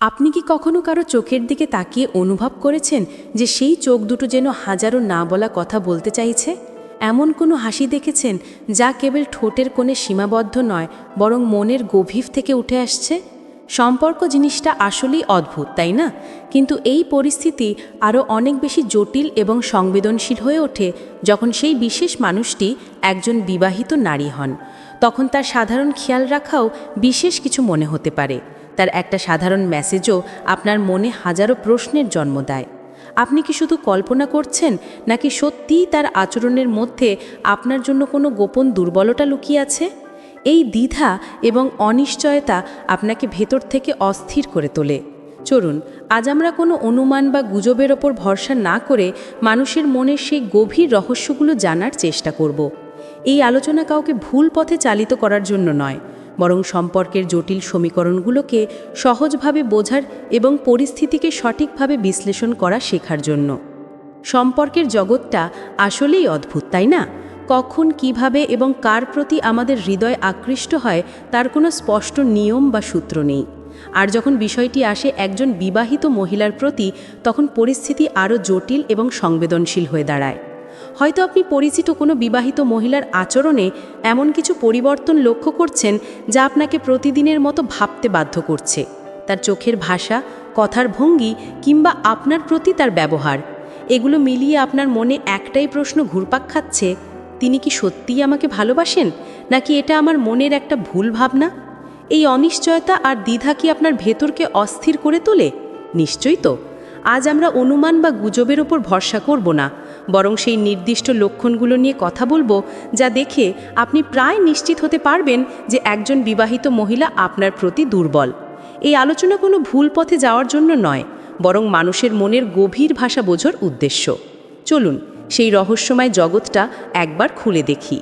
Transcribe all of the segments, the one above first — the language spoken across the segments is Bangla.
আপনি কি কখনো কারও চোখের দিকে তাকিয়ে অনুভব করেছেন যে সেই চোখ দুটো যেন হাজারো না বলা কথা বলতে চাইছে? এমন কোনো হাসি দেখেছেন যা কেবল ঠোঁটের কোণে সীমাবদ্ধ নয়, বরং মনের গভীর থেকে উঠে আসছে? সম্পর্ক জিনিসটা আসলেই অদ্ভুত, তাই না? কিন্তু এই পরিস্থিতি আরও অনেক বেশি জটিল এবং সংবেদনশীল হয়ে ওঠে যখন সেই বিশেষ মানুষটি একজন বিবাহিত নারী হন। তখন তার সাধারণ খেয়াল রাখাও বিশেষ কিছু মনে হতে পারে। তার একটা সাধারণ মেসেজও আপনার মনে হাজারো প্রশ্নের জন্ম দেয়। আপনি কি শুধু কল্পনা করছেন, নাকি সত্যিই তার আচরণের মধ্যে আপনার জন্য কোনো গোপন দুর্বলতা লুকিয়ে আছে? এই দ্বিধা এবং অনিশ্চয়তা আপনাকে ভেতর থেকে অস্থির করে তোলে। চলুন, আজ আমরা কোনো অনুমান বা গুজবের ওপর ভরসা না করে মানুষের মনের সেই গভীর রহস্যগুলো জানার চেষ্টা করব। এই আলোচনা কাউকে ভুল পথে চালিত করার জন্য নয় বরং সম্পর্কের জটিল সমীকরণগুলোকে সহজভাবে বোঝার এবং পরিস্থিতিকে সঠিকভাবে বিশ্লেষণ করা শেখার জন্য। সম্পর্কের জগৎটা আসলেই অদ্ভুত, তাই না? কখন, কীভাবে এবং কার প্রতি আমাদের হৃদয় আকৃষ্ট হয় তার কোনো স্পষ্ট নিয়ম বা সূত্র নেই। আর যখন বিষয়টি আসে একজন বিবাহিত মহিলার প্রতি, তখন পরিস্থিতি আরও জটিল এবং সংবেদনশীল হয়ে দাঁড়ায়। হয়তো আপনি পরিচিত কোনো বিবাহিত মহিলার আচরণে এমন কিছু পরিবর্তন লক্ষ্য করছেন যা আপনাকে প্রতিদিনের মতো ভাবতে বাধ্য করছে। তার চোখের ভাষা, কথার ভঙ্গি কিংবা আপনার প্রতি তার ব্যবহার, এগুলো মিলিয়ে আপনার মনে একটাই প্রশ্ন ঘুরপাক খাচ্ছে, তিনি কি সত্যিই আমাকে ভালোবাসেন? নাকি এটা আমার মনের একটা ভুল ভাবনা? এই অনিশ্চয়তা আর দ্বিধা কি আপনার ভেতরকে অস্থির করে তোলে? নিশ্চয়ই তো। আজ আমরা অনুমান বা গুজবের ওপর ভরসা করব না। বরং সেই নির্দিষ্ট লক্ষণগুলো নিয়ে কথা বলব যা দেখে আপনি প্রায় নিশ্চিত হতে পারবেন যে একজন বিবাহিত মহিলা আপনার প্রতি দুর্বল। এই আলোচনা কোনো ভুল পথে যাওয়ার জন্য নয়, বরং মানুষের মনের গভীর ভাষা বোঝার উদ্দেশ্য। চলুন, সেই রহস্যময় জগৎটা একবার খুলে দেখি।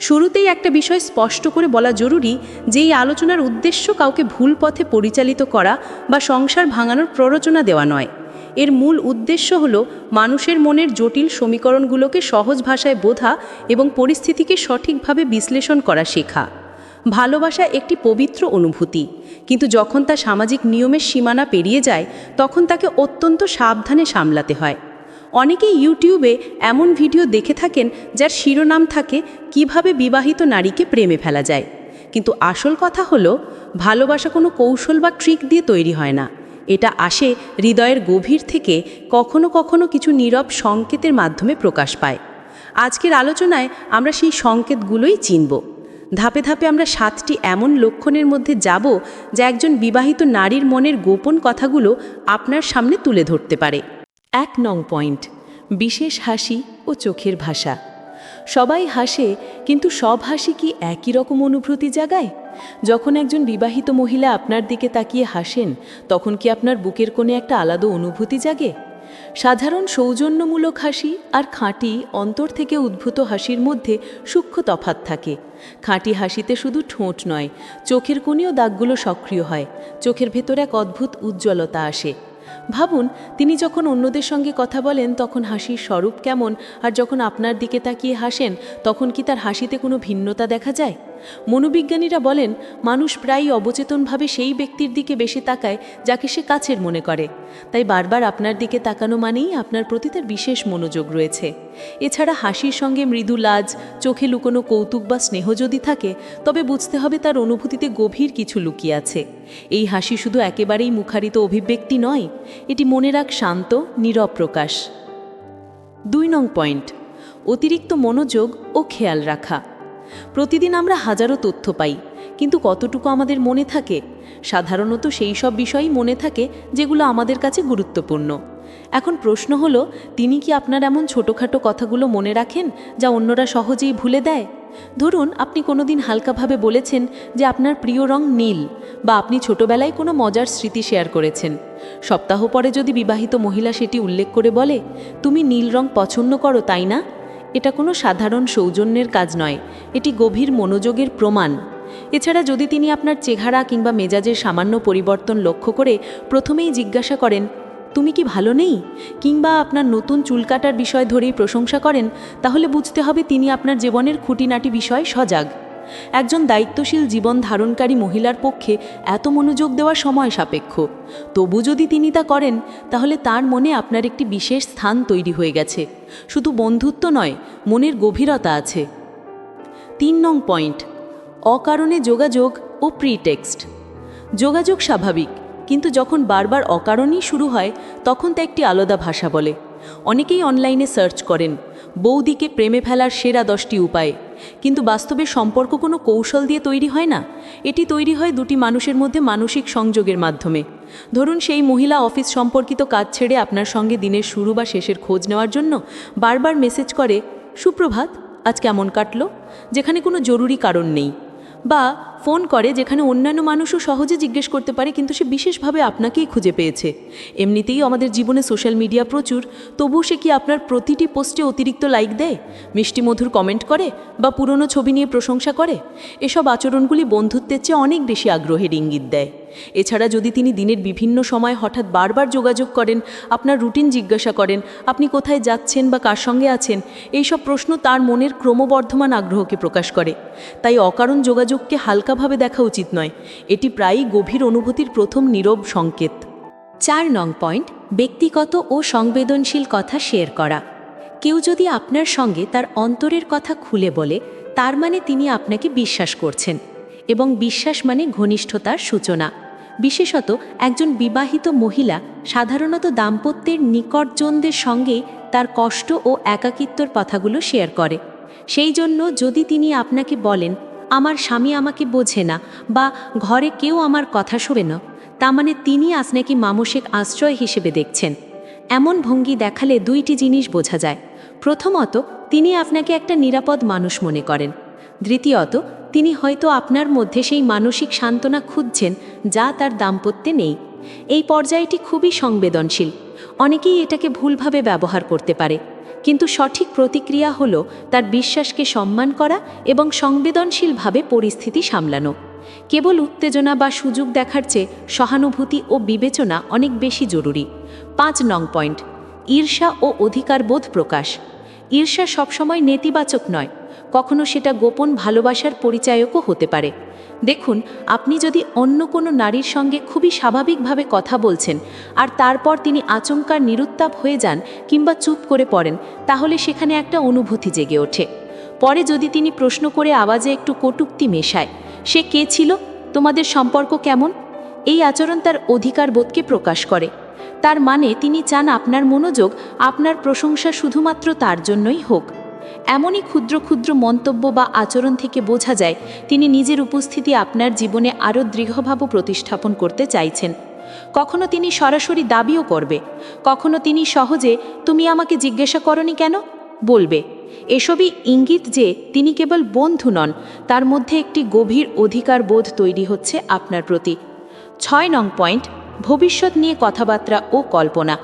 শুরুতেই একটা বিষয় স্পষ্ট করে বলা জরুরি যে এই আলোচনার উদ্দেশ্য কাউকে ভুল পথে পরিচালিত করা বা সংসার ভাঙানোর প্ররোচনা দেওয়া নয়। এর মূল উদ্দেশ্য হল মানুষের মনের জটিল সমীকরণগুলোকে সহজ ভাষায় বোঝা এবং পরিস্থিতিকে সঠিকভাবে বিশ্লেষণ করা শেখা। ভালোবাসা একটি পবিত্র অনুভূতি, কিন্তু যখন তা সামাজিক নিয়মের সীমানা পেরিয়ে যায়, তখন তাকে অত্যন্ত সাবধানে সামলাতে হয়। অনেকেই ইউটিউবে এমন ভিডিও দেখে থাকেন, যার শিরোনাম থাকে, কীভাবে বিবাহিত নারীকে প্রেমে ফেলা যায়? কিন্তু আসল কথা হলো, ভালোবাসা কোনো কৌশল বা ট্রিক দিয়ে তৈরি হয় না। এটা আসে হৃদয়ের গভীর থেকে কখনো কখনো কিছু নীরব সংকেতের মাধ্যমে প্রকাশ পায়। আজকের আলোচনায় আমরা সেই সংকেতগুলোই চিনব। ধাপে ধাপে আমরা সাতটি এমন লক্ষণের মধ্যে যাব যা একজন বিবাহিত নারীর মনের গোপন কথাগুলো আপনার সামনে তুলে ধরতে পারে। এক নং পয়েন্ট, বিশেষ হাসি ও চোখের ভাষা। সবাই হাসে, কিন্তু সব হাসি কি একই রকম অনুভূতি জাগায়? যখন একজন বিবাহিত মহিলা আপনার দিকে তাকিয়ে হাসেন, তখন কি আপনার বুকের কোণে একটা আলাদা অনুভূতি জাগে? সাধারণ সৌজন্যমূলক হাসি আর খাঁটি, অন্তর থেকে উদ্ভূত হাসির মধ্যে সূক্ষ্ম তফাত থাকে। খাঁটি হাসিতে শুধু ঠোঁট নয়, চোখের কোণেও দাগগুলো সক্রিয় হয়, চোখের ভেতর এক অদ্ভুত উজ্জ্বলতা আসে। ভাবুন, তিনি যখন অন্যদের সঙ্গে কথা বলেন, তখন হাসির স্বরূপ কেমন? আর যখন আপনার দিকে তাকিয়ে হাসেন, তখন কি তার হাসিতে কোনো ভিন্নতা দেখা যায়? মনোবিজ্ঞানীরা বলেন, মানুষ প্রায়ই অবচেতনভাবে সেই ব্যক্তির দিকে বেশি তাকায় যাকে সে কাছের মনে করে। তাই বারবার আপনার দিকে তাকানো মানেই আপনার প্রতি তার বিশেষ মনোযোগ রয়েছে। এছাড়া হাসির সঙ্গে মৃদু লাজ, চোখে লুকোনো কৌতুক বা স্নেহ যদি থাকে, তবে বুঝতে হবে তার অনুভূতিতে গভীর কিছু লুকিয়ে আছে। এই হাসি শুধু একেবারেই মুখারিত অভিব্যক্তি নয়, এটি মনে রাখ শান্ত, নীরব প্রকাশ। দুই নং পয়েন্ট, অতিরিক্ত মনোযোগ ও খেয়াল রাখা। প্রতিদিন আমরা হাজারো তথ্য পাই। কিন্তু কতটুকু আমাদের মনে থাকে? সাধারণত সেই সব বিষয়ই মনে থাকে যেগুলো আমাদের কাছে গুরুত্বপূর্ণ। এখন প্রশ্ন হলো, তিনি কি আপনার এমন ছোটোখাটো কথাগুলো মনে রাখেন যা অন্যরা সহজেই ভুলে দেয়? ধরুন, আপনি কোনোদিন হালকাভাবে বলেছেন যে আপনার প্রিয় রং নীল বা আপনি ছোটবেলায় কোনো মজার স্মৃতি শেয়ার করেছেন। সপ্তাহ পরে যদি বিবাহিত মহিলা সেটি উল্লেখ করে বলে, তুমি নীল রং পছন্দ করো, তাই না? এটা কোনো সাধারণ সৌজন্যের কাজ নয়, এটি গভীর মনোযোগের প্রমাণ। এছাড়া যদি তিনি আপনার চেহারা কিংবা মেজাজের সামান্য পরিবর্তন লক্ষ্য করে প্রথমেই জিজ্ঞাসা করেন, তুমি কি ভালো নেই? কিংবা আপনার নতুন চুল কাটার বিষয় ধরেই প্রশংসা করেন, তাহলে বুঝতে হবে তিনি আপনার জীবনের খুঁটিনাটি বিষয় সজাগ। একজন দায়িত্বশীল জীবন ধারণকারী মহিলার পক্ষে এত মনোযোগ দেওয়া সময় সাপেক্ষ। তবু যদি তিনি তা করেন, তাহলে তার মনে আপনার একটি বিশেষ স্থান তৈরি হয়ে গেছে। শুধু বন্ধুত্ব নয়, মনের গভীরতা আছে। তিন নং পয়েন্ট, অকারণে যোগাযোগ ও প্রিটেক্সট যোগাযোগ স্বাভাবিক, কিন্তু যখন বারবার অকারণেই শুরু হয়, তখন তা একটি আলাদা ভাষা বলে। অনেকেই অনলাইনে সার্চ করেন, বৌদিকে প্রেমে ফেলার সেরা দশটি উপায়। কিন্তু বাস্তবে সম্পর্ক কোনো কৌশল দিয়ে তৈরি হয় না। এটি তৈরি হয় দুটি মানুষের মধ্যে মানসিক সংযোগের মাধ্যমে। ধরুন সেই মহিলা অফিস সম্পর্কিত কাজ ছেড়ে আপনার সঙ্গে দিনের শুরু বা শেষের খোঁজ নেওয়ার জন্য বারবার মেসেজ করে, সুপ্রভাত, আজ কেমন কাটলো? যেখানে কোনো জরুরি কারণ নেই। বা ফোন করে যেখানে অন্যান্য মানুষও সহজে জিজ্ঞেস করতে পারে, কিন্তু সে বিশেষভাবে আপনাকেই খুঁজে পেয়েছে। এমনিতেই আমাদের জীবনে সোশ্যাল মিডিয়া প্রচুর, তবুও সে কি আপনার প্রতিটি পোস্টে অতিরিক্ত লাইক দেয়? মিষ্টি মধুর কমেন্ট করে বা পুরনো ছবি নিয়ে প্রশংসা করে? এসব আচরণগুলি বন্ধুত্বের চেয়ে অনেক বেশি আগ্রহের ইঙ্গিত দেয়। এছাড়া যদি তিনি দিনের বিভিন্ন সময় হঠাৎ বারবার যোগাযোগ করেন, আপনার রুটিন জিজ্ঞাসা করেন, আপনি কোথায় যাচ্ছেন বা কার সঙ্গে আছেন, এইসব প্রশ্ন তার মনের ক্রমবর্ধমান আগ্রহকে প্রকাশ করে। তাই অকারণ যোগাযোগকে হালকাভাবে দেখা উচিত নয়। এটি প্রায়ই গভীর অনুভূতির প্রথম নীরব সংকেত। চার নং পয়েন্ট, ব্যক্তিগত ও সংবেদনশীল কথা শেয়ার করা। কেউ যদি আপনার সঙ্গে তার অন্তরের কথা খুলে বলে, তার মানে তিনি আপনাকে বিশ্বাস করছেন। এবং বিশ্বাস মানে ঘনিষ্ঠতার সূচনা। বিশেষত একজন বিবাহিত মহিলা সাধারণত দাম্পত্যের নিকটজনদের সঙ্গেই তার কষ্ট ও একাকিত্বর কথাগুলো শেয়ার করে। সেই জন্য যদি তিনি আপনাকে বলেন আমার স্বামী আমাকে বোঝে না বা ঘরে কেউ আমার কথা শোবে না। তা মানে তিনি আপনাকে মানসিক আশ্রয় হিসেবে দেখছেন। এমন ভঙ্গি দেখালে দুইটি জিনিস বোঝা যায়। প্রথমত, তিনি আপনাকে একটা নিরাপদ মানুষ মনে করেন। দ্বিতীয়ত, তিনি হয়তো আপনার মধ্যে সেই মানসিক সান্ত্বনা খুঁজছেন যা তার দাম্পত্যে নেই। এই পর্যায়টি খুবই সংবেদনশীল। অনেকেই এটাকে ভুলভাবে ব্যবহার করতে পারে। কিন্তু সঠিক প্রতিক্রিয়া হল তার বিশ্বাসকে সম্মান করা এবং সংবেদনশীলভাবে পরিস্থিতি সামলানো। কেবল উত্তেজনা বা সুযোগ দেখার চেয়ে সহানুভূতি ও বিবেচনা অনেক বেশি জরুরি। পাঁচ নং পয়েন্ট, ঈর্ষা ও অধিকারবোধ প্রকাশ। ঈর্ষা সবসময় নেতিবাচক নয়, কখনো সেটা গোপন ভালোবাসার পরিচায়কও হতে পারে। দেখুন, আপনি যদি অন্য কোনো নারীর সঙ্গে খুবই স্বাভাবিকভাবে কথা বলছেন আর তারপর তিনি আচমকার নিরুত্তাপ হয়ে যান কিংবা চুপ করে পড়েন, তাহলে সেখানে একটা অনুভূতি জেগে ওঠে। পরে যদি তিনি প্রশ্ন করে আওয়াজে একটু কটুক্তি মেশায়, সে কে ছিল? তোমাদের সম্পর্ক কেমন? এই আচরণ তার অধিকার বোধকে প্রকাশ করে। তার মানে তিনি চান আপনার মনোযোগ, আপনার প্রশংসা শুধুমাত্র তার জন্যই হোক। এমনই ক্ষুদ্র ক্ষুদ্র মন্তব্য বা আচরণ থেকে বোঝা যায়, তিনি নিজের উপস্থিতি আপনার জীবনে আরও দৃঢ়ভাবে প্রতিস্থাপন করতে চাইছেন। কখনো তিনি সরাসরি দাবিও করবে, কখনো তিনি সহজে, তুমি আমাকে জিজ্ঞাসা করনি কেন? বলবে। এসবই ইঙ্গিত যে, তিনি কেবল বন্ধু নন, তার মধ্যে একটি গভীর অধিকার বোধ তৈরি হচ্ছে আপনার প্রতি। ছয় নং পয়েন্ট, ভবিষ্যৎ নিয়ে কথাবার্তা ও কল্পনা।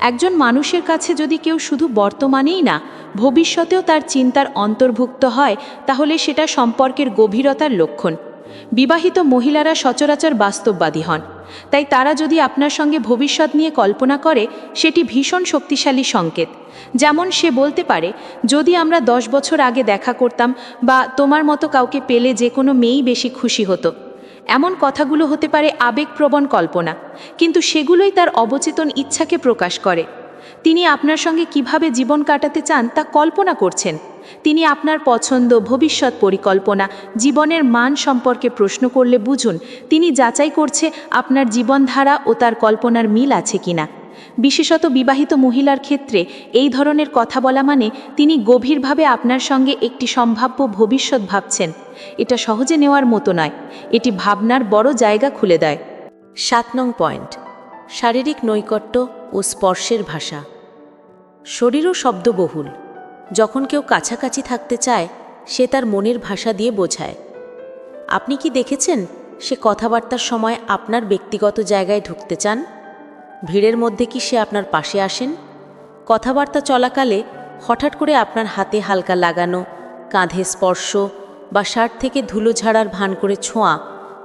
একজন মানুষের কাছে যদি কেউ শুধু বর্তমানেই না, ভবিষ্যতেও তার চিন্তার অন্তর্ভুক্ত হয়, তাহলে সেটা সম্পর্কের গভীরতার লক্ষণ। বিবাহিত মহিলারা সচরাচর বাস্তববাদী হন। তাই তারা যদি আপনার সঙ্গে ভবিষ্যৎ নিয়ে কল্পনা করে, সেটি ভীষণ শক্তিশালী সংকেত। যেমন সে বলতে পারে, যদি আমরা দশ বছর আগে দেখা করতাম বা তোমার মতো কাউকে পেলে যে কোনো মেয়েই বেশি খুশি হতো। এমন কথাগুলো হতে পারে আবেগপ্রবণ কল্পনা, কিন্তু সেগুলোই তার অবচেতন ইচ্ছাকে প্রকাশ করে। তিনি আপনার সঙ্গে কীভাবে জীবন কাটাতে চান তা কল্পনা করছেন। তিনি আপনার পছন্দ, ভবিষ্যৎ পরিকল্পনা, জীবনের মান সম্পর্কে প্রশ্ন করলে বুঝুন, তিনি যাচাই করছে আপনার জীবনধারা ও তার কল্পনার মিল আছে কিনা। বিশেষত বিবাহিত মহিলার ক্ষেত্রে এই ধরনের কথা বলা মানে তিনি গভীরভাবে আপনার সঙ্গে একটি সম্ভাব্য ভবিষ্যৎ ভাবছেন। এটা সহজে নেওয়ার মতো নয়। এটি ভাবনার বড় জায়গা খুলে দেয়। সাত নং পয়েন্ট। শারীরিক নৈকট্য ও স্পর্শের ভাষা। শরীরও শব্দবহুল যখন কেউ কাছাকাছি থাকতে চায়, সে তার মনের ভাষা দিয়ে বোঝায়। আপনি কি দেখেছেন, সে কথাবার্তার সময় আপনার ব্যক্তিগত জায়গায় ঢুকতে চান? ভিড়ের মধ্যে কি সে আপনার পাশে আসেন? কথাবার্তা চলাকালে হঠাৎ করে আপনার হাতে হালকা লাগানো, কাঁধে স্পর্শ বা শার্ট থেকে ধুলো ঝাড়ার ভান করে ছোঁয়া,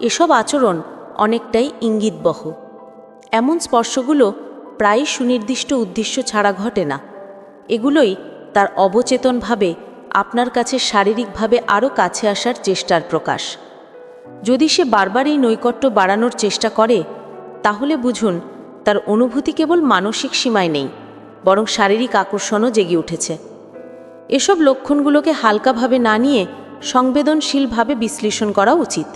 এসব আচরণ অনেকটাই ইঙ্গিতবহ। এমন স্পর্শগুলো প্রায় সুনির্দিষ্ট উদ্দেশ্য ছাড়া ঘটে না। এগুলোই তার অবচেতনভাবে আপনার কাছে শারীরিকভাবে আরও কাছে আসার চেষ্টার প্রকাশ। যদি সে বারবার এই নৈকট্য বাড়ানোর চেষ্টা করে, তাহলে বুঝুন তার অনুভূতি কেবল মানসিক সীমায় নেই, বরং শারীরিক আকর্ষণও জেগে উঠেছে। এসব লক্ষণগুলোকে হালকাভাবে না নিয়ে সংবেদনশীলভাবে বিশ্লেষণ করা উচিত।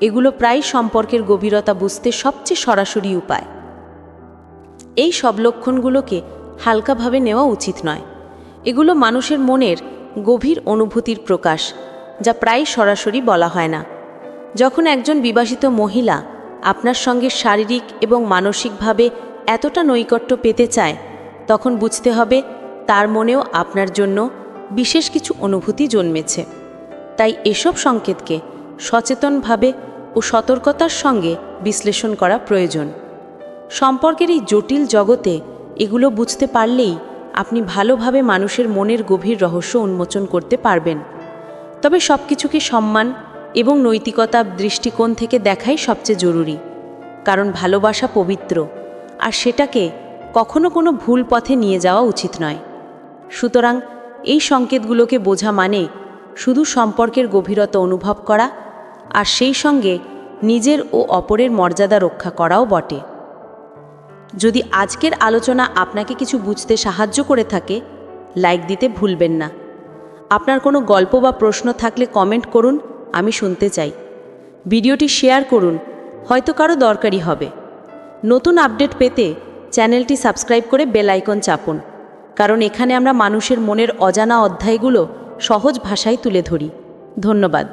এগুলো প্রায় সম্পর্কের গভীরতা বুঝতে সবচেয়ে সরাসরি উপায়। এই সব লক্ষণগুলোকে হালকাভাবে নেওয়া উচিত নয়। এগুলো মানুষের মনের গভীর অনুভূতির প্রকাশ, যা প্রায় সরাসরি বলা হয় না। যখন একজন বিবাহিত মহিলা আপনার সঙ্গে শারীরিক এবং মানসিকভাবে এতটা নৈকট্য পেতে চায়, তখন বুঝতে হবে তার মনেও আপনার জন্য বিশেষ কিছু অনুভূতি জন্মেছে। তাই এসব সংকেতকে সচেতনভাবে ও সতর্কতার সঙ্গে বিশ্লেষণ করা প্রয়োজন। সম্পর্কের এই জটিল জগতে এগুলো বুঝতে পারলেই আপনি ভালোভাবে মানুষের মনের গভীর রহস্য উন্মোচন করতে পারবেন। তবে সব কিছুকে সম্মান এবং নৈতিকতা দৃষ্টিকোণ থেকে দেখাই সবচেয়ে জরুরি। কারণ ভালোবাসা পবিত্র, আর সেটাকে কখনো কোনো ভুল পথে নিয়ে যাওয়া উচিত নয়। সুতরাং এই সংকেতগুলোকে বোঝা মানে শুধু সম্পর্কের গভীরতা অনুভব করা, আর সেই সঙ্গে নিজের ও অপরের মর্যাদা রক্ষা করাও বটে। যদি আজকের আলোচনা আপনাকে কিছু বুঝতে সাহায্য করে থাকে, লাইক দিতে ভুলবেন না। আপনার কোনো গল্প বা প্রশ্ন থাকলে কমেন্ট করুন। আমি শুনতে চাই। ভিডিওটি শেয়ার করুন, হয়তো কারও দরকারি হবে। নতুন আপডেট পেতে চ্যানেলটি সাবস্ক্রাইব করে বেল আইকন চাপুন, কারণ এখানে আমরা মানুষের মনের অজানা অধ্যায়গুলো সহজ ভাষায় তুলে ধরি। ধন্যবাদ।